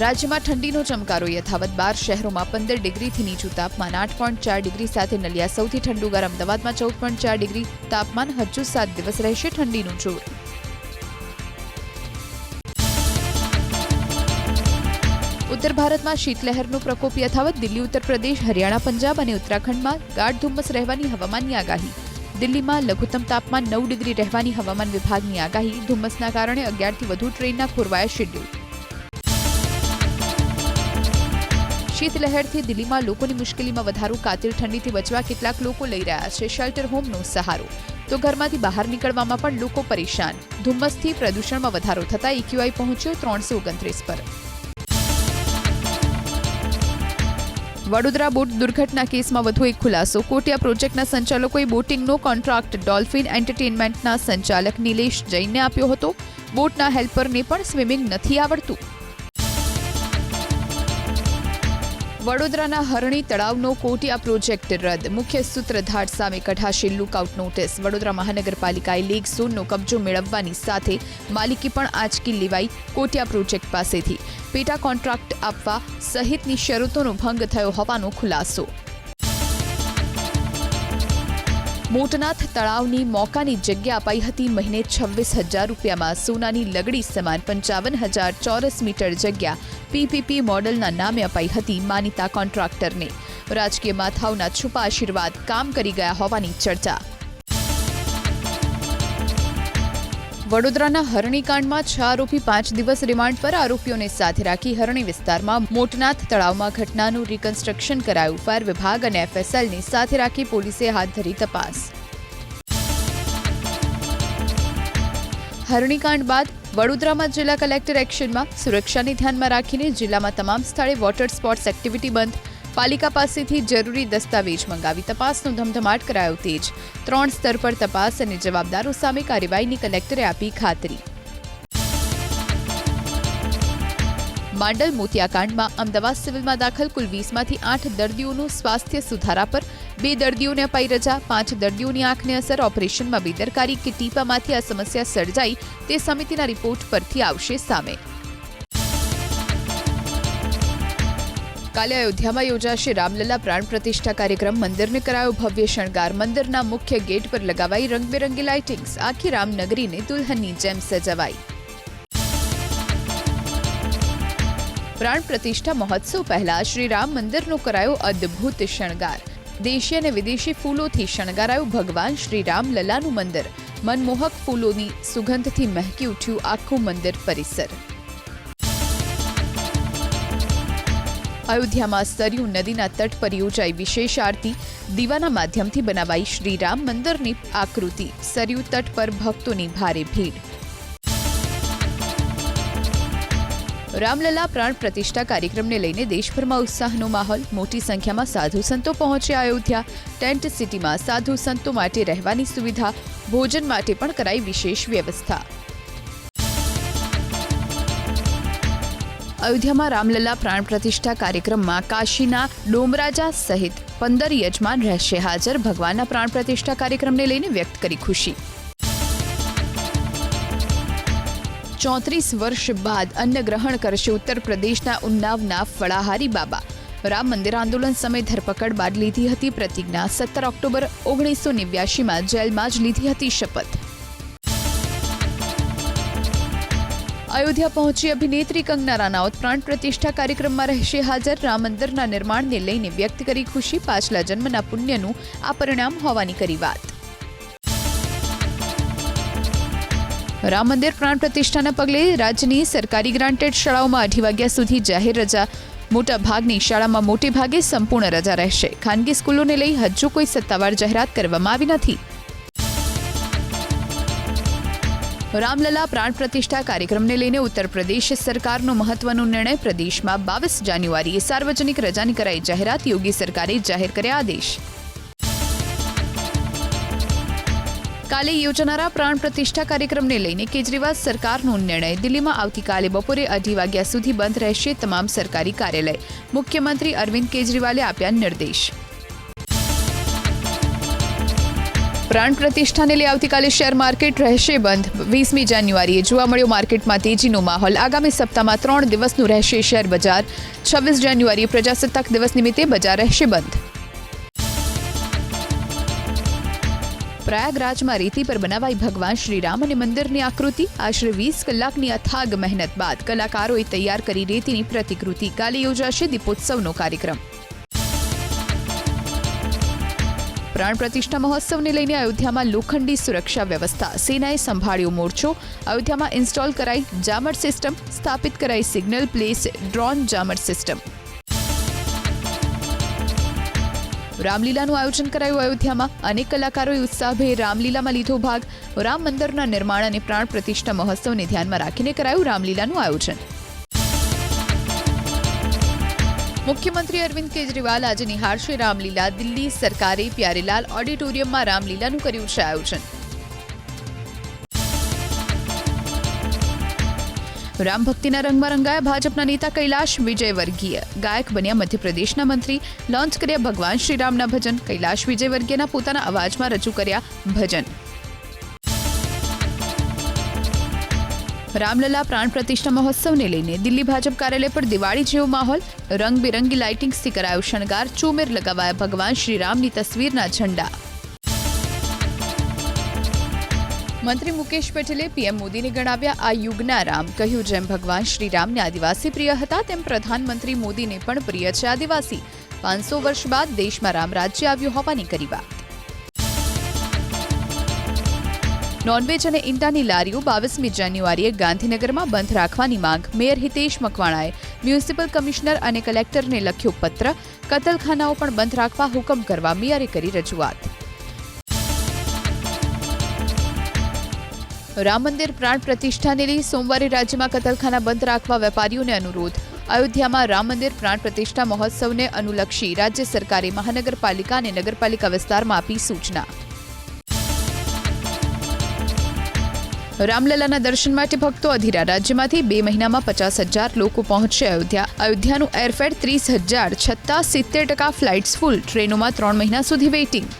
રાજ્યમાં ઠંડીનો ચમકારો. યથાવત બાર શહેરોમાં પંદર ડિગ્રીથી નીચું તાપમાન, આઠ પોઈન્ટ ચાર ડિગ્રી સાથે નલિયા. સૌથી ઠંડુ ઘર અમદાવાદમાં ચૌદ પોઈન્ટ ચાર ડિગ્રી. તાપમાન હજુ સાત દિવસ રહેશે ઠંડીનું જોર. ઉત્તર ભારતમાં શીતલહેરનો પ્રકોપ યથાવત. દિલ્હી, ઉત્તર પ્રદેશ, હરિયાણા, પંજાબ અને ઉત્તરાખંડમાં ગાઢ ધુમ્મસ રહેવાની હવામાનની આગાહી. દિલ્હીમાં લઘુત્તમ તાપમાન નવ ડિગ્રી રહેવાની હવામાન વિભાગની આગાહી. ધુમ્મસના કારણે અગિયારથી વધુ ટ્રેનના ખોરવાયા શેડ્યુલ. શીતલહેરથી દિલ્હીમાં લોકોની મુશ્કેલીમાં વધારો, કાતિલ ઠંડીથી બચવા કેટલાક લોકો લઈ રહ્યા છે શેલ્ટર હોમનો સહારો. તો ઘરમાંથી બહાર નીકળવામાં પણ લોકો પરેશાન. ધુમ્મસથી પ્રદૂષણમાં વધારો થતાં ઇક્યુઆઈ પહોંચ્યો ત્રણસો ઓગણત્રીસ પર. વડોદરા બોટ દુર્ઘટના કેસમાં વધુ એક ખુલાસો. કોટિયા પ્રોજેક્ટના સંચાલકોએ બોટિંગનો કોન્ટ્રાક્ટ ડોલ્ફિન એન્ટરટેનમેન્ટના સંચાલક નિલેશ જૈનને આપ્યો હતો. બોટના હેલ્પરને પણ સ્વિમિંગ નથી આવડતું. વડોદરાના હરણી તળાવનો કોટિયા પ્રોજેક્ટ રદ. મુખ્ય સૂત્રધાર સામે કઢાશે લુકઆઉટ નોટિસ વડોદરા મહાનગરપાલિકાએ લીગ ઝોનનો કબજો મેળવવાની સાથે માલિકી પણ આંચકી લેવાઈ કોટિયા પ્રોજેક્ટ પાસેથી. પેટા કોન્ટ્રાક્ટ આપવા સહિતની શરતોનો ભંગ થયો હોવાનો ખુલાસો. મોટનાથ તળાવની મોકાની જગ્યા અપાઈ હતી. મહિને છવ્વીસ હજાર રૂપિયામાં સોનાની લગડી સમાન પંચાવન હજાર ચોરસ મીટર જગ્યા પીપીપી મોડલના નામે અપાઈ હતી માનીતા કોન્ટ્રાક્ટરને. રાજકીય માથાઓના છુપા આશીર્વાદ કામ કરી ગયા હોવાની ચર્ચા. વડોદરાના હરણીકાંડમાં છ આરોપી પાંચ દિવસ રિમાન્ડ પર આરોપીઓને સાથે રાખી હરણી વિસ્તારમાં મોટનાથ તળાવમાં ઘટનાનું રિકન્સ્ટ્રક્શન કરાયું. ફાયર વિભાગ અને એફએસએલને સાથે રાખી પોલીસે હાથ ધરી તપાસ. હરણીકાંડ બાદ વડોદરામાં જિલ્લા કલેક્ટર એક્શનમાં સુરક્ષાને ધ્યાનમાં રાખીને જિલ્લામાં તમામ સ્થળે વોટર સ્પોર્ટ્સ એક્ટિવિટી બંધ. પાલિકા પાસેથી જરૂરી દસ્તાવેજ મંગાવી તપાસનો ધમધમાટ કરાયો તેજ. ત્રણ સ્તર પર તપાસ અને જવાબદારો સામે કાર્યવાહીની કલેક્ટરે આપી ખાતરી. માંડલ મોતિયાકાંડમાં અમદાવાદ સિવિલમાં દાખલ કુલ વીસમાંથી આઠ દર્દીઓનું સ્વાસ્થ્ય સુધારા પર બે દર્દીઓને અપાઈ રજા, પાંચ દર્દીઓની આંખની અસર, ઓપરેશનમાં બેદરકારી કે ટીપામાંથી આ સમસ્યા સર્જાઈ તે સમિતિના રિપોર્ટ પરથી આવશે સામે. કાલે અયોધ્યામાં યોજાશે રામલલા પ્રાણ પ્રતિષ્ઠા કાર્યક્રમ. મંદિરને કરાયો ભવ્ય શણગાર. મંદિરના મુખ્ય ગેટ પર લગાવાઈ રંગબેરંગી લાઇટિંગ્સ આખી રામનગરીને દુલ્હનની જેમ સજાવાઈ. પ્રાણ પ્રતિષ્ઠા મહોત્સવ પહેલા શ્રી રામ મંદિરનો કરાયો અદ્ભુત શણગાર. દેશી અને વિદેશી ફૂલોથી શણગારાયું ભગવાન શ્રી રામ મંદિર. મનમોહક ફૂલોની સુગંધથી મહેકી ઉઠ્યું આખું મંદિર પરિસર. અયોધ્યામાં સરયુ નદીના તટ પર યોજાઈ વિશેષ આરતી દીવાના માધ્યમથી બનાવાઈ શ્રીરામ મંદિરની આકૃતિ. સરયુ તટ પર ભક્તોની ભારે ભીડ. રામલલા પ્રાણ પ્રતિષ્ઠા કાર્યક્રમને લઈને દેશભરમાં ઉત્સાહનો માહોલ. મોટી સંખ્યામાં સાધુ સંતો પહોંચ્યા અયોધ્યા. ટેન્ટ સિટીમાં સાધુ સંતો માટે રહેવાની સુવિધા, ભોજન માટે પણ કરાઈ વિશેષ વ્યવસ્થા. અયોધ્યામાં રામલલા પ્રાણ પ્રતિષ્ઠા કાર્યક્રમમાં કાશીના ડોમરાજા સહિત પંદર યજમાન રહેશે હાજર ભગવાનના પ્રાણ પ્રતિષ્ઠા કાર્યક્રમને લઈને વ્યક્ત કરી ખુશી. ચોત્રીસ વર્ષ બાદ અન્ન ગ્રહણ કરશે ઉત્તર પ્રદેશના ઉન્નાવના ફળાહારી બાબા. રામ મંદિર આંદોલન સમયે ધરપકડ બાદ લીધી હતી પ્રતિજ્ઞા. સત્તર ઓક્ટોબર ઓગણીસો નેવ્યાસીમાં જેલમાં જ લીધી હતી શપથ. અયોધ્યા પહોંચી અભિનેત્રી કંગના રાનાઉત પ્રાણ પ્રતિષ્ઠા કાર્યક્રમમાં રહેશે હાજર. રામ મંદિરના નિર્માણને લઈને વ્યક્ત કરી ખુશી. પાછલા જન્મના પુણ્યનું આ પરિણામ હોવાની કરી વાત. રામ મંદિર પ્રાણ પ્રતિષ્ઠાના પગલે રાજ્યની સરકારી ગ્રાન્ટેડ શાળાઓમાં અઢી વાગ્યા સુધી જાહેર રજા. મોટા ભાગની શાળામાં મોટે ભાગે સંપૂર્ણ રજા રહેશે. ખાનગી સ્કૂલોને લઈ હજુ કોઈ સત્તાવાર જાહેરાત કરવામાં આવી નથી. રામલલા પ્રાણ પ્રતિષ્ઠા કાર્યક્રમને લઈને ઉત્તર પ્રદેશ સરકારનો મહત્વનો નિર્ણય. પ્રદેશમાં બાવીસ જાન્યુઆરીએ સાર્વજનિક રજાની કરાઈ જાહેરાત. યોગી સરકારે જાહેર કર્યા આદેશ. કાલે યોજાનારા પ્રાણ પ્રતિષ્ઠા કાર્યક્રમને લઈને કેજરીવાલ સરકારનો નિર્ણય. દિલ્હીમાં આવતીકાલે બપોરે અઢી વાગ્યા સુધી બંધ રહેશે તમામ સરકારી કાર્યાલય. મુખ્યમંત્રી અરવિંદ કેજરીવાલે આપ્યા નિર્દેશ. પ્રાણ પ્રતિષ્ઠાને લઈ આવતીકાલે શેર માર્કેટ રહેશે બંધ. વીસમી જાન્યુઆરીએ જોવા મળ્યો માર્કેટમાં તેજીનો માહોલ. આગામી સપ્તાહમાં ત્રણ દિવસનું રહેશે શેર બજાર. છવ્વીસ જાન્યુઆરીએ પ્રજાસત્તાક દિવસ નિમિત્તે બજાર રહેશે બંધ. પ્રયાગરાજમાં રેતી પર બનાવાઈ ભગવાન શ્રીરામ અને મંદિરની આકૃતિ. આશરે વીસ કલાકની અથાગ મહેનત બાદ કલાકારોએ તૈયાર કરી રેતીની પ્રતિકૃતિ. કાલે યોજાશે દીપોત્સવનો કાર્યક્રમ. પ્રાણ પ્રતિષ્ઠા મહોત્સવને લઈને અયોધ્યામાં લોખંડી સુરક્ષા વ્યવસ્થા. સેનાએ સંભાળ્યો મોરચો. અયોધ્યામાં ઇન્સ્ટોલ કરાઈ જામર સિસ્ટમ, સ્થાપિત કરાઈ signal place, drone jammer system. રામલીલાનું આયોજન કરાયું અયોધ્યામાં. અનેક કલાકારોએ ઉત્સાહભેર રામલીલામાં લીધો ભાગ. રામ મંદિરના નિર્માણ અને પ્રાણ પ્રતિષ્ઠા મહોત્સવને ધ્યાનમાં રાખીને કરાયું રામલીલાનું આયોજન. મુખ્યમંત્રી અરવિંદ કેજરીવાલ આજે નિહાળશે રામલીલા દિલ્હી સરકારે પ્યારેલાલ ઓડિટોરિયમમાં રામલીલાનું કર્યું છે આયોજન. રામ ભક્તિના રંગમાં રંગાયા ભાજપના નેતા કૈલાશ વિજયવર્ગીય. ગાયક બન્યા મધ્યપ્રદેશના મંત્રી. લોન્ચ કર્યા ભગવાન શ્રીરામના ભજન. કૈલાશ વિજયવર્ગીયના પોતાના અવાજમાં રજૂ કર્યા ભજન. રામલલા પ્રાણ પ્રતિષ્ઠા મહોત્સવને લઈને દિલ્હી ભાજપ કાર્યાલય પર દિવાળી જેવો માહોલ, રંગબેરંગી લાઇટિંગ્સથી કરાયો શણગાર, ચોમેર લગાવાયા ભગવાન શ્રીરામની તસવીરના ઝંડા. મંત્રી મુકેશ પટેલે પીએમ મોદીને ગણાવ્યા, આ યુગના રામ. કહ્યું, જેમ ભગવાન શ્રીરામને આદિવાસી પ્રિય હતા, તેમ પ્રધાનમંત્રી મોદીને પણ પ્રિય છે આદિવાસી. પાંચસો વર્ષ બાદ દેશમાં રામ રાજ્ય આવ્યું હોવાની કરી વાત. નોનવેજ અને ઈંડાની લારીઓ બાવીસમી જાન્યુઆરીએ ગાંધીનગરમાં બંધ રાખવાની માંગ. મેયર હિતેશ મકવાણાએ મ્યુનિસિપલ કમિશનર અને કલેક્ટરને લખ્યો પત્ર. કતલખાનાઓ પણ બંધ રાખવા હુકમ કરવા મેયરે કરી રજૂઆત. રામ મંદિર પ્રાણ પ્રતિષ્ઠાને લઈ સોમવારે રાજ્યમાં કતલખાના બંધ રાખવા વેપારીઓને અનુરોધ. અયોધ્યામાં રામ મંદિર પ્રાણ પ્રતિષ્ઠા મહોત્સવને અનુલક્ષી રાજ્ય સરકારે મહાનગરપાલિકા અને નગરપાલિકા વિસ્તારમાં આપી સૂચના. રામલલાના દર્શન માટે ભક્તો અધીરા રાજ્યમાંથી બે મહિનામાં પચાસ હજાર લોકો પહોંચશે અયોધ્યા. અયોધ્યાનું એરફેર ત્રીસ હજાર છતાં સિત્તેર ટકા ફ્લાઇટ્સ ફૂલ ટ્રેનોમાં ત્રણ મહિના સુધી વેઇટિંગ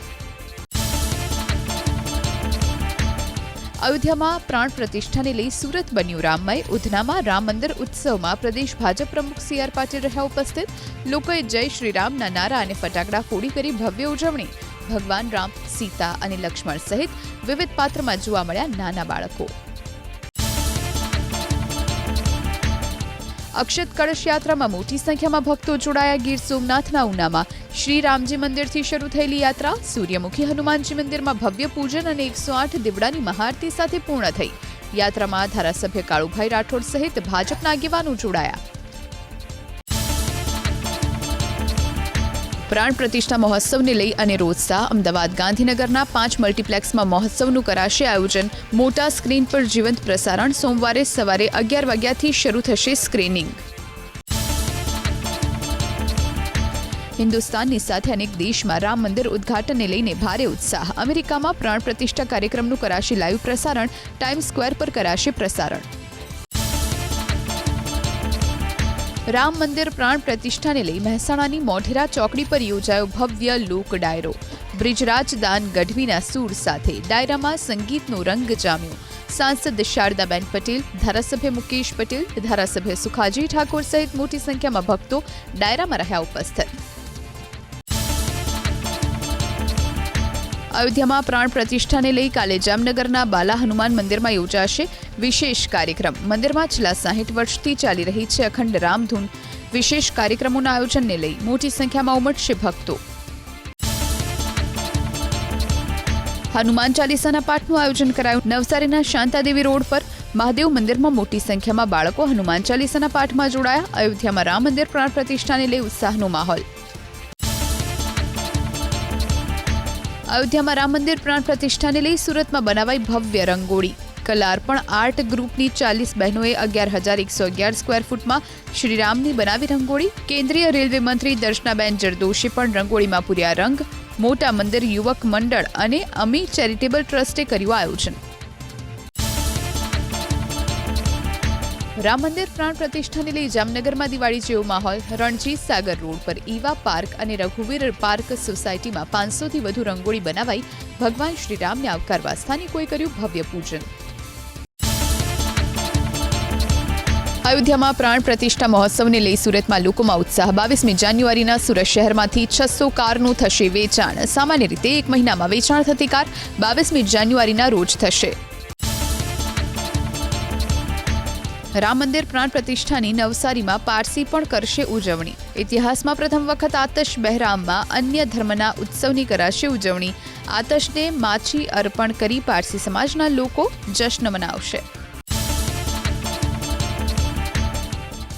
અયોધ્યામાં પ્રાણ પ્રતિષ્ઠાને લઈ સુરત બન્યું રામમય ઉધનામાં રામ મંદિર ઉત્સવમાં પ્રદેશ ભાજપ પ્રમુખ સી આર પાટીલ રહ્યા ઉપસ્થિત. લોકોએ જય શ્રી રામના નારા અને ફટાકડા ફોડી કરી ભવ્ય ઉજવણી. ભગવાન રામ, સીતા અને લક્ષ્મણ સહિત વિવિધ પાત્રમાં જોવા મળ્યા નાના બાળકો. અક્ષત કળશ યાત્રામાં મોટી સંખ્યામાં ભક્તો જોડાયા. ગીર સોમનાથના ઉનામાં શ્રી રામજી મંદિરથી શરૂ થયેલી યાત્રા, સૂર્યમુખી હનુમાનજી મંદિરમાં ભવ્ય પૂજન અને એકસો આઠ દીવડાની મહાઆરતી સાથે પૂર્ણ થઈ. યાત્રામાં ધારાસભ્ય કાળુભાઈ રાઠોડ સહિત ભાજપના આગેવાનો જોડાયા. પ્રાણ પ્રતિષ્ઠા મહોત્સવને લઈ અને રોજસા અમદાવાદ ગાંધીનગરના પાંચ મલ્ટીપ્લેક્સમાં મહોત્સવનું કરાશે આયોજન. મોટા સ્ક્રીન પર જીવંત પ્રસારણ સોમવારે સવારે અગિયાર વાગ્યાથી શરૂ થશે સ્ક્રીનિંગ. હિન્દુસ્તાનની સાથે અનેક દેશમાં રામ મંદિર ઉદ્ઘાટનને લઈને ભારે ઉત્સાહ. અમેરિકામાં પ્રાણ પ્રતિષ્ઠા કાર્યક્રમનું કરાશે લાઈવ પ્રસારણ. ટાઈમ સ્ક્વેર પર કરાશે પ્રસારણ. રામ મંદિર પ્રાણ પ્રતિષ્ઠાને લઈ મહેસાણાની મોઢેરા ચોકડી પર યોજાયો ભવ્ય લોક ડાયરો. બ્રિજરાજ દાન ગઢવીના સૂર સાથે ડાયરામાં સંગીતનો રંગ જામ્યો. સાંસદ શારદાબેન પટેલ, ધારાસભ્ય મુકેશ પટેલ, ધારાસભ્ય સુખાજી ઠાકોર સહિત મોટી સંખ્યામાં ભક્તો ડાયરામાં રહ્યા ઉપસ્થિત. અયોધ્યામાં પ્રાણ પ્રતિષ્ઠાને લઈ કાલે જામનગરના બાલા હનુમાન મંદિરમાં યોજાશે વિશેષ કાર્યક્રમ. મંદિરમાં છેલ્લા સાહીઠ વર્ષથી ચાલી રહી છે અખંડ રામધૂન. વિશેષ કાર્યક્રમોના આયોજનને લઈ મોટી સંખ્યામાં ઉમટશે ભક્તો. હનુમાન ચાલીસાના પાઠનું આયોજન કરાયું. નવસારીના શાંતાદેવી રોડ પર મહાદેવ મંદિરમાં મોટી સંખ્યામાં બાળકો હનુમાન ચાલીસાના પાઠમાં જોડાયા. અયોધ્યામાં રામ મંદિર પ્રાણ પ્રતિષ્ઠાને લઈ ઉત્સાહનો માહોલ. અયોધ્યામાં રામ મંદિર પ્રાણ પ્રતિષ્ઠાને લઈ સુરતમાં બનાવાઈ ભવ્ય રંગોળી. કલાર્પણ આર્ટ ગ્રુપની ચાલીસ બહેનોએ અગિયાર હજાર એકસો અગિયાર સ્ક્વેર ફૂટમાં શ્રીરામની બનાવી રંગોળી. કેન્દ્રીય રેલવે મંત્રી દર્શનાબેન જરદોશી પણ રંગોળીમાં પૂર્યા રંગ. મોટા મંદિર યુવક મંડળ અને અમી ચેરિટેબલ ટ્રસ્ટે કર્યું આયોજન. રામ મંદિર પ્રાણ પ્રતિષ્ઠાને લઈ જામનગરમાં દિવાળી જેવો માહોલ. રણજીત સાગર રોડ પર ઈવા પાર્ક અને રઘુવીર પાર્ક સોસાયટીમાં પાંચસોથી વધુ રંગોળી બનાવાઈ. ભગવાન શ્રીરામને આવકારવા સ્થાનિકોએ કર્યું ભવ્ય પૂજન. અયોધ્યામાં પ્રાણ પ્રતિષ્ઠા મહોત્સવને લઈ સુરતમાં લોકોમાં ઉત્સાહ. બાવીસમી જાન્યુઆરીના સુરત શહેરમાંથી છસો કારનું થશે વેચાણ. સામાન્ય રીતે એક મહિનામાં વેચાણ થતી કાર બાવીસમી જાન્યુઆરીના રોજ થશે. રામ મંદિર પ્રાણ પ્રતિષ્ઠાની નવસારીમાં પારસી પણ કરશે ઉજવણી. ઇતિહાસમાં પ્રથમ વખત આતશ બહેરામમાં અન્ય ધર્મના ઉત્સવની કરાશે ઉજવણી. આતશને માછી અર્પણ કરી પારસી સમાજના લોકો જશ્ન મનાવશે.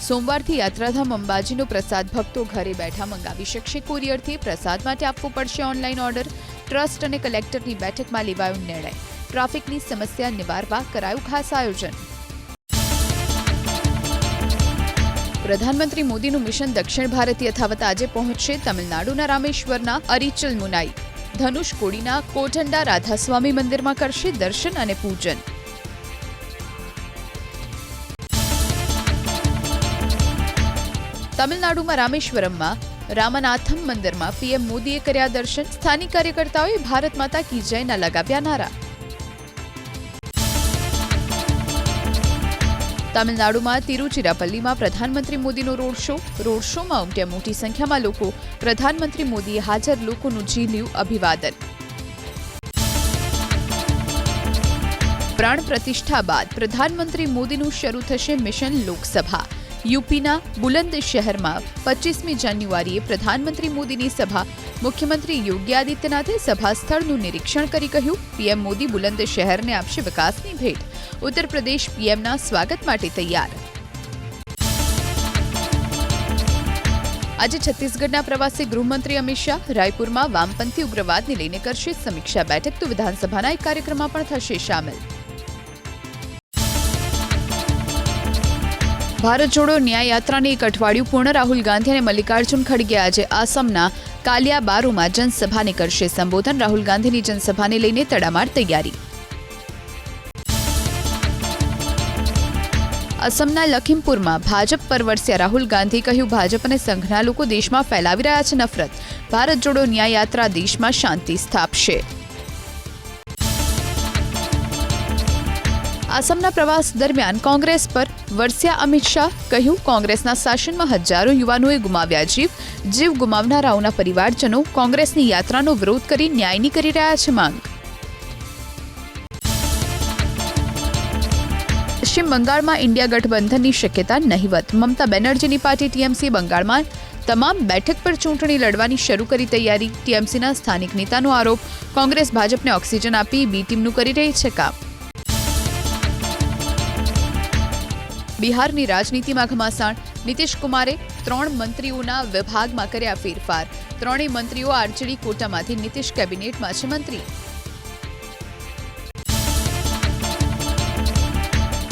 સોમવારથી યાત્રાધામ અંબાજીનો પ્રસાદ ભક્તો ઘરે બેઠા મંગાવી શકશે. કુરિયરથી પ્રસાદ માટે આપવો પડશે ઓનલાઈન ઓર્ડર. ટ્રસ્ટ અને કલેક્ટરની બેઠકમાં લેવાયો નિર્ણય. ટ્રાફિકની સમસ્યા નિવારવા કરાયું ખાસ આયોજન. પ્રધાનમંત્રી મોદીનું મિશન દક્ષિણ ભારત યથાવત આજે પહોંચશે તમિલનાડુના રામેશ્વરના અરિચલ મુનાઈ. ધનુષ કોડીના કોઠંડા રાધાસ્વામી મંદિરમાં કરશે દર્શન અને પૂજન. તમિલનાડુમાં રામેશ્વરમમાં રામનાથમ મંદિરમાં પીએમ મોદીએ કર્યા દર્શન. સ્થાનિક કાર્યકર્તાઓએ ભારત માતા કી જયના લગાવ્યા નારા. તમિલનાડુમાં તિરુચિરાપલ્લીમાં પ્રધાનમંત્રી મોદીનો રોડ શો. રોડ શોમાં ઉમટ્યા મોટી સંખ્યામાં લોકો. પ્રધાનમંત્રી મોદીએ હાજર લોકોનું ઝીલ્યું અભિવાદન. પ્રાણ પ્રતિષ્ઠા બાદ પ્રધાનમંત્રી મોદીનું શરૂ થશે મિશન લોકસભા. યુપીના બુલંદ શહેરમાં પચીસમી જાન્યુઆરીએ પ્રધાનમંત્રી મોદીની સભા. મુખ્યમંત્રી યોગી આદિત્યનાથે સભા સ્થળનું નિરીક્ષણ કરી કહ્યું, પીએમ મોદી બુલંદ શહેરને આપશે વિકાસની ભેટ. ઉત્તર પ્રદેશ પીએમના સ્વાગત માટે તૈયાર. આજે છત્તીસગઢના પ્રવાસી ગૃહમંત્રી અમિત શાહ રાયપુરમાં વામપંથી ઉગ્રવાદને લઈને કરશે સમીક્ષા બેઠક. તો વિધાનસભાના એક કાર્યક્રમમાં પણ થશે સામેલ. ભારત જોડો ન્યાય યાત્રાની એક અઠવાડિયું પૂર્ણ રાહુલ ગાંધી અને મલ્લિકાર્જુન ખડગે આજે આસામના કાલિયાબારુમાં જનસભાને કરશે સંબોધન. રાહુલ ગાંધીની જનસભાને લઈને તડામાર તૈયારી. અસમના લખીમપુરમાં ભાજપ પર રાહુલ ગાંધી કહ્યું, ભાજપ અને સંઘના લોકો દેશમાં ફેલાવી રહ્યા છે નફરત. ભારત જોડો ન્યાય યાત્રા દેશમાં શાંતિ સ્થાપશે. આસામના પ્રવાસ દરમિયાન કોંગ્રેસ પર વરસ્યા અમિત શાહ કહ્યું, કોંગ્રેસના શાસનમાં હજારો યુવાનોએ ગુમાવ્યા જીવ. જીવ ગુમાવનારાઓના પરિવારજનો કોંગ્રેસની યાત્રાનો વિરોધ કરી ન્યાયની કરી રહ્યા છે માંગ. પશ્ચિમ બંગાળમાં ઇન્ડિયા ગઠબંધનની શક્યતા નહીવત. મમતા બેનર્જીની પાર્ટી ટીએમસી બંગાળમાં તમામ બેઠક પર ચૂંટણી લડવાની શરૂ કરી તૈયારી. ટીએમસીના સ્થાનિક નેતાનો આરોપ, કોંગ્રેસ ભાજપને ઓક્સિજન આપી, બી ટીમનું કરી રહી છે કામ. બિહારની રાજનીતિમાં ઘમાસાણ નીતિશ કુમારે ત્રણ મંત્રીઓના વિભાગમાં કર્યા ફેરફાર. ત્રણેય મંત્રીઓ આરજેડી કોટામાંથી નીતિશ કેબિનેટમાં છે મંત્રી.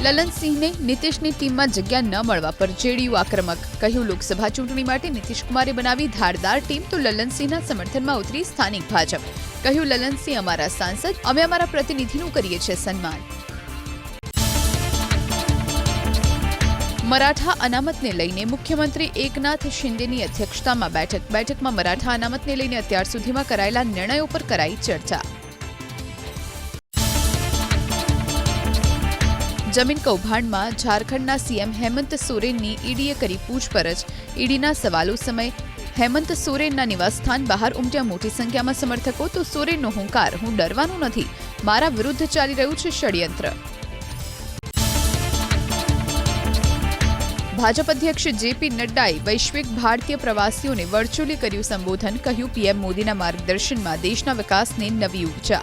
લલનસિંહને નીતિશની ટીમમાં જગ્યા ન મળવા પર જેડીયુ આક્રમક. કહ્યું, લોકસભા ચૂંટણી માટે નીતિશ કુમારે બનાવી ધારદાર ટીમ તો લલનસિંહના સમર્થનમાં ઉતરી સ્થાનિક ભાજપ. કહ્યું, લલનસિંહ અમારા સાંસદ, અમે અમારા પ્રતિનિધિનું કરીએ છીએ સન્માન. મરાઠા અનામતને લઈને મુખ્યમંત્રી એકનાથ શિંદેની અધ્યક્ષતામાં બેઠક. બેઠકમાં મરાઠા અનામતને લઈને અત્યાર સુધીમાં કરાયેલા નિર્ણયો પર કરાઈ ચર્ચા. જમીન કૌભાંડમાં ઝારખંડના સીએમ હેમંત સોરેનની ઈડીએ કરી પૂછપરછ. ઈડીના સવાલો સમય હેમંત સોરેનના નિવાસસ્થાન બહાર ઉમટ્યા મોટી સંખ્યામાં સમર્થકો, તો સોરેનનો હુંકાર, હું ડરવાનો નથી. મારા વિરુદ્ધ ચાલી રહ્યું છે ષડયંત્ર. ભાજપ અધ્યક્ષ જેપી નડ્ડાએ વૈશ્વિક ભારતીય પ્રવાસીઓને વર્ચ્યુઅલી કર્યું સંબોધન, કહ્યું પીએમ મોદીના માર્ગદર્શનમાં દેશના વિકાસને નવી ઊર્જા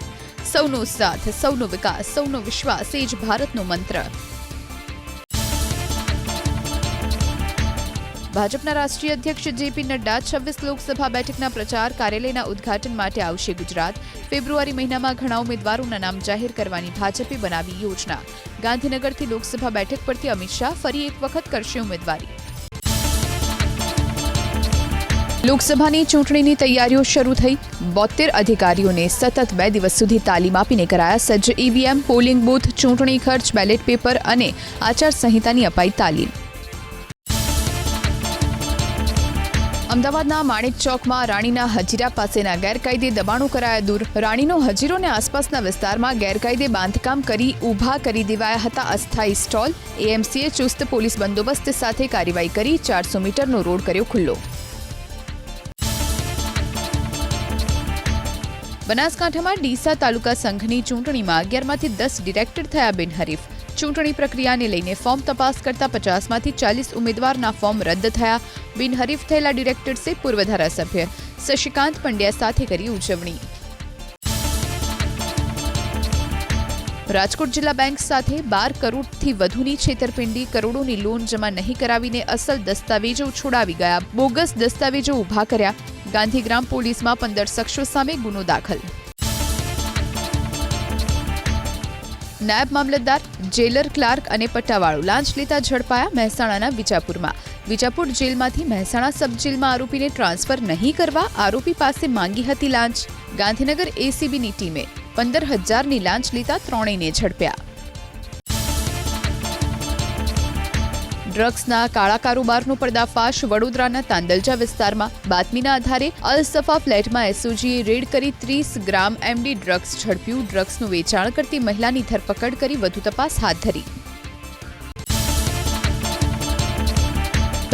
સૌનો સાથ, સૌનો વિકાસ, સૌનો વિશ્વાસ, એ જ ભારતનો મંત્ર. ભાજપના રાષ્ટ્રીય અધ્યક્ષ જેપી નડ્ડા છવ્વીસ લોકસભા બેઠકના પ્રચાર કાર્યાલયના ઉદ્ઘાટન માટે આવશે ગુજરાત. ફેબ્રુઆરી મહિનામાં ઘણા ઉમેદવારોના નામ જાહેર કરવાની ભાજપે બનાવી યોજના. ગાંધીનગરથી લોકસભા બેઠક પરથી અમિત શાહ ફરી એક વખત કરશે ઉમેદવારી. લોકસભાની ચૂંટણીની તૈયારીઓ શરૂ થઈ. બોતેર અધિકારીઓને સતત બે દિવસ સુધી તાલીમ આપીને કરાયા સજ્જ ઈવીએમ, પોલિંગ બૂથ, ચૂંટણી ખર્ચ, બેલેટ પેપર અને આચારસંહિતાની અપાઈ તાલીમ. અમદાવાદના માણેક ચોકમાં રાણીના હજીરા પાસેના ગેરકાયદે દબાણો કરાયા દૂર. રાણીનો હજીરો અને આસપાસના વિસ્તારમાં ગેરકાયદે બાંધકામ કરી ઊભા કરી દેવાયા હતા અસ્થાયી સ્ટોલ. એએમસીએ ચુસ્ત પોલીસ બંદોબસ્ત સાથે કાર્યવાહી કરી ચારસો મીટરનો રોડ કર્યો ખુલ્લો. બનાસકાંઠામાં ડીસા તાલુકા સંઘની ચૂંટણીમાં અગિયારમાંથી દસ ડિરેક્ટર થયા બિનહરીફ. ચૂંટણી પ્રક્રિયાને લઈને ફોર્મ તપાસ કરતા પચાસમાંથી ચાલીસ ઉમેદવારના ફોર્મ રદ થયા. બિનહરીફ થયેલા ડિરેક્ટર્સે પૂર્વ ધારાસભ્ય શશિકાંત પંડ્યા સાથે કરી ઉજવણી. રાજકોટ જિલ્લા બેંક સાથે બાર કરોડથી વધુની છેતરપિંડી, કરોડોની લોન જમા નહીં કરાવીને અસલ દસ્તાવેજો છોડાવી ગયા. બોગસ દસ્તાવેજો ઊભા કર્યા. ગાંધીગ્રામ પોલીસમાં પંદર શખ્સો સામે ગુનો દાખલ. નાયબ મામલતદાર, જેલર ક્લાર્ક અને પટ્ટાવાળો લાંચ લેતા ઝડપાયા મહેસાણાના વિજાપુરમાં. વિજાપુર જેલમાંથી મહેસાણા સબ જેલમાં આરોપીને ટ્રાન્સફર નહીં કરવા આરોપી પાસે માંગી હતી લાંચ. ગાંધીનગર એસીબીની ટીમે પંદર હજારની લાંચ લેતા ત્રણેયને ઝડપ્યા. ડ્રગ્સના કાળા કારોબારનો પર્દાફાશ વડોદરાના તાંદલજા વિસ્તારમાં. બાતમીના આધારે અલસફા ફ્લેટમાં એસઓજીએ રેડ કરી ત્રીસ ગ્રામ એમડી ડ્રગ્સ ઝડપ્યું. ડ્રગ્સનું વેચાણ કરતી મહિલાની ધરપકડ કરી વધુ તપાસ હાથ ધરી.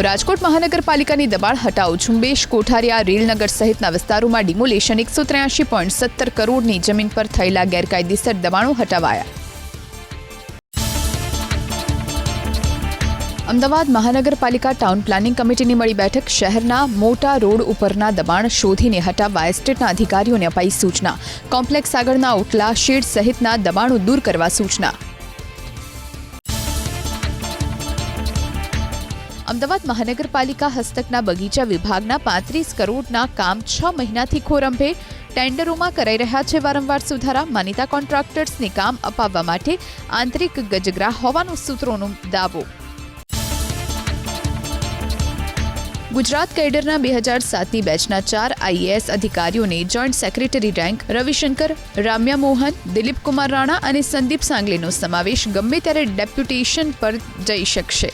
રાજકોટ મહાનગરપાલિકાની દબાણ હટાવ ઝુંબેશ. કોઠારીયા રેલનગર સહિતના વિસ્તારોમાં ડિમોલેશન એકસો ત્ર્યાસી પોઈન્ટ સત્તર કરોડની જમીન પર થયેલા ગેરકાયદેસર દબાણો હટાવાયા. અમદાવાદ મહાનગરપાલિકા ટાઉન પ્લાનિંગ કમિટીની મળી બેઠક શહેરના મોટા રોડ ઉપરના દબાણ શોધીને હટાવવા એસ્ટેટના અધિકારીઓને અપાઈ સૂચના. કોમ્પ્લેક્સ આગળના ઓટલા શેડ સહિતના દબાણો દૂર કરવા સૂચના. અમદાવાદ મહાનગરપાલિકા હસ્તકના બગીચા વિભાગના પાંત્રીસ કરોડના કામ છ મહિનાથી ખોરંભે ટેન્ડરોમાં કરાઈ રહ્યા છે વારંવાર સુધારા. માનીતા કોન્ટ્રાક્ટર્સને કામ અપાવવા માટે આંતરિક ગજગ્રા હોવાનો સૂત્રોનો દાવો. ગુજરાત કેડરના બે હજાર સાતની બેચના ચાર આઈએએસ અધિકારીઓને joint secretary rank Ravishankar, Ramya Mohan Dilip Kumar Rana અને સંદીપ સાંગલેનો સમાવેશ ગમે ત્યારે ડેપ્યુટેશન પર જઈ શકશે.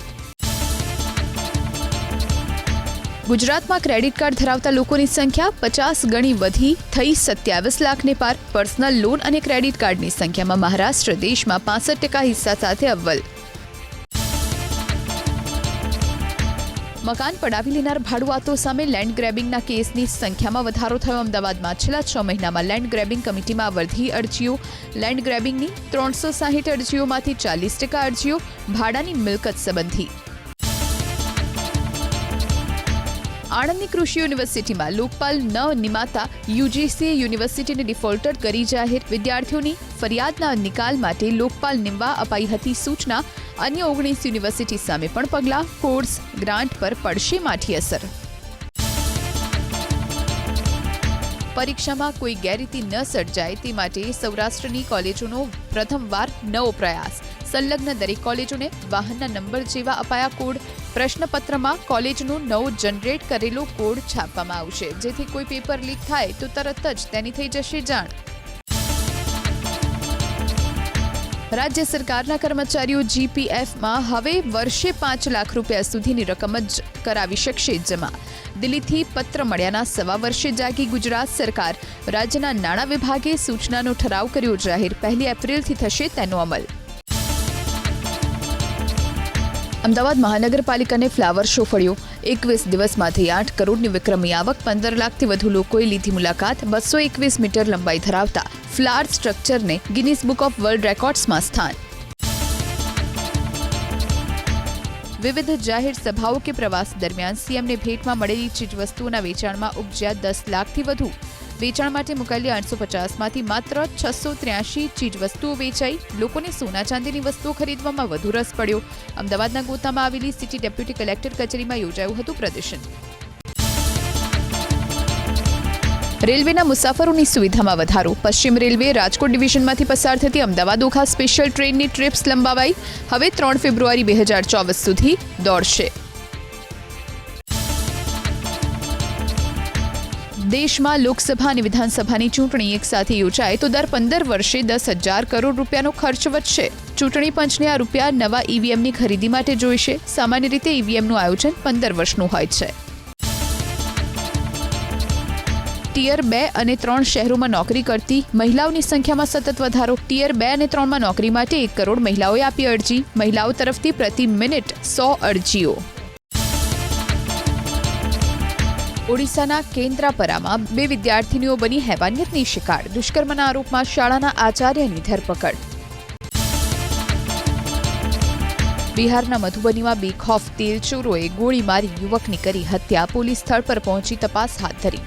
ગુજરાતમાં ક્રેડિટ કાર્ડ ધરાવતા લોકોની સંખ્યા પચાસ ગણી વધી થઈ સત્યાવીસ લાખને પાર. પર્સનલ લોન અને ક્રેડિટ કાર્ડની સંખ્યામાં મહારાષ્ટ્ર દેશમાં પાસઠ ટકા હિસ્સા સાથે અવ્વલ. મકાન પડાવી લેનાર ભાડુઆતો સામે લેન્ડ ગ્રેબિંગના કેસની સંખ્યામાં વધારો થયો. અમદાવાદમાં છેલ્લા છ મહિનામાં લેન્ડ ગ્રેબિંગ કમિટીમાં વધી અરજીઓ. લેન્ડ ગ્રેબિંગની ત્રણસો સાહીઠ અરજીઓમાંથી ચાલીસ ટકા અરજીઓ ભાડાની મિલકત સંબંધી. આણંદની કૃષિ યુનિવર્સિટીમાં લોકપાલ ન નિમાતા યુજીસીએ યુનિવર્સિટીને ડિફોલ્ટર કરી જાહેર. વિદ્યાર્થીઓની ફરિયાદના નિકાલ માટે લોકપાલ નિમવા અપાઈ હતી સૂચના. અન્ય ઓગણીસ યુનિવર્સિટી સામે પણ પગલાં, કોર્સ ગ્રાન્ટ પર પડશે માઠી અસર. પરીક્ષામાં કોઈ ગેરરીતિ ન સર્જાય તે માટે સૌરાષ્ટ્રની કોલેજોનો પ્રથમવાર નવો પ્રયાસ. સંલગ્ન દરેક કોલેજોને વાહનના નંબર જેવા અપાયા કોડ પ્રશ્નપત્રમાં કોલેજનું નવું જનરેટ કરેલો કોડ છાપવામાં આવશે. જેથી કોઈ પેપર લીક થાય તો તરત જ તેની થઈ જશે જાણ. રાજ્ય સરકારના કર્મચારીઓ જીપીએફમાં હવે વર્ષે પાંચ લાખ રૂપિયા સુધીની રકમ જ કરાવી શકશે જમા. દિલ્હીથી પત્ર મળ્યાના સવા વર્ષે જાગી ગુજરાત સરકાર. રાજ્યના નાણાં વિભાગે સૂચનાનો ઠરાવ કર્યો જાહેર. પહેલી એપ્રિલથી થશે તેનો અમલ. અમદાવાદ મહાનગરપાલિકાને ફ્લાવર શો ફળ્યો. એકવીસ દિવસમાંથી આઠ કરોડની વિક્રમી આવક, પંદર લાખથી વધુ લોકોએ લીધી મુલાકાત, બસો એકવીસ મીટર લંબાઈ ધરાવતા ફ્લાવર સ્ટ્રક્ચરને ગિનિસ બુક ઓફ વર્લ્ડ રેકોર્ડ્સમાં સ્થાન. વિવિધ જાહેર સભાઓ કે પ્રવાસ દરમિયાન સીએમને ભેટમાં મળેલી ચીજવસ્તુઓના વેચાણમાં ઉપજ્યા દસ લાખથી વધુ વેચાણ માટે મુકાયેલી આઠસો પચાસમાંથી માત્ર છસો ત્ર્યાસી ચીજવસ્તુઓ વેચાઈ લોકોને સોના ચાંદીની વસ્તુઓ ખરીદવામાં વધુ રસ પડ્યો. અમદાવાદના ગોતામાં આવેલી સિટી ડેપ્યુટી કલેક્ટર કચેરીમાં યોજાયું હતું પ્રદર્શન. રેલવેના મુસાફરોની સુવિધામાં વધારો. પશ્ચિમ રેલવે રાજકોટ ડિવિઝનમાંથી પસાર થતી અમદાવાદ ઓખા સ્પેશિયલ ટ્રેનની ટ્રીપ્સ લંબાવાઈ. હવે ત્રણ ફેબ્રુઆરી બે હજાર ચોવીસ સુધી દોડશે. દેશમાં લોકસભા અને વિધાનસભાની ચૂંટણી એકસાથે યોજાય તો દર પંદર વર્ષે દસ હજાર કરોડ રૂપિયાનો ખર્ચ વધશે. ચૂંટણી પંચને આ રૂપિયા નવા ઈવીએમની ખરીદી માટે જોઈશે. સામાન્ય રીતે ઈવીએમનું આયોજન પંદર વર્ષનું હોય છે. ટિયર બે અને ત્રણ શહેરોમાં નોકરી કરતી મહિલાઓની સંખ્યામાં સતત વધારો. ટિયર બે અને ત્રણમાં નોકરી માટે એક કરોડ મહિલાઓએ આપી અરજી. મહિલાઓ તરફથી પ્રતિ મિનિટ સો અરજીઓ. ઓડિશાના કેન્દ્રાપરામાં બે વિદ્યાર્થીનીઓ બની હેવાનિયતની શિકાર. દુષ્કર્મના આરોપમાં શાળાના આચાર્યની ધરપકડ. બિહારના મધુબનીમાં બેખોફ તેલચોરોએ ગોળી મારી યુવકની કરી હત્યા. પોલીસ સ્થળ પર પહોંચી તપાસ હાથ ધરી.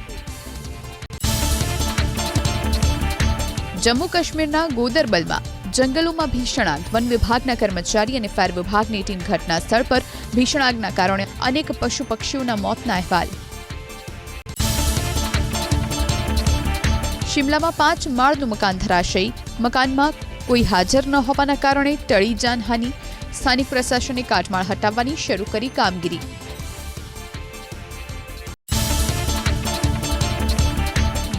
જમ્મુ કાશ્મીરના ગોદરબલમાં જંગલોમાં ભીષણ આગ. વન વિભાગના કર્મચારી અને ફાયર વિભાગની ટીમ ઘટના સ્થળ પર ભીષણ આગના કારણે અનેક પશુ પક્ષીઓના મોતના અહેવાલ. શિમલામાં પાંચ માળનું મકાન ધરાશયી. મકાનમાં કોઈ હાજર ન હોવાના કારણે ટળી જાનહાની, સ્થાનિક પ્રશાસને કાટમાળ હટાવવાની શરૂ કરી કામગીરી.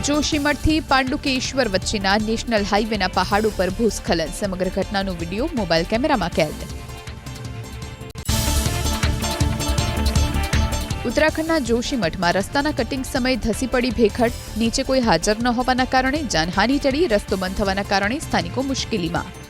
જોશીમઠથી પાંડુકેશ્વર વચ્ચેના નેશનલ હાઈવેના પહાડ ઉપર ભૂસ્ખલન. સમગ્ર ઘટનાનો વીડિયો મોબાઈલ કેમેરામાં કેદ. ઉત્તરાખંડના જોશીમઠમાં રસ્તાના કટિંગ સમયે ધસી પડી ભેખડ, નીચે કોઈ હાજર ન હોવાના કારણે જાનહાની ટળી રસ્તો બંધ થવાના કારણે સ્થાનિકો મુશ્કેલીમાં.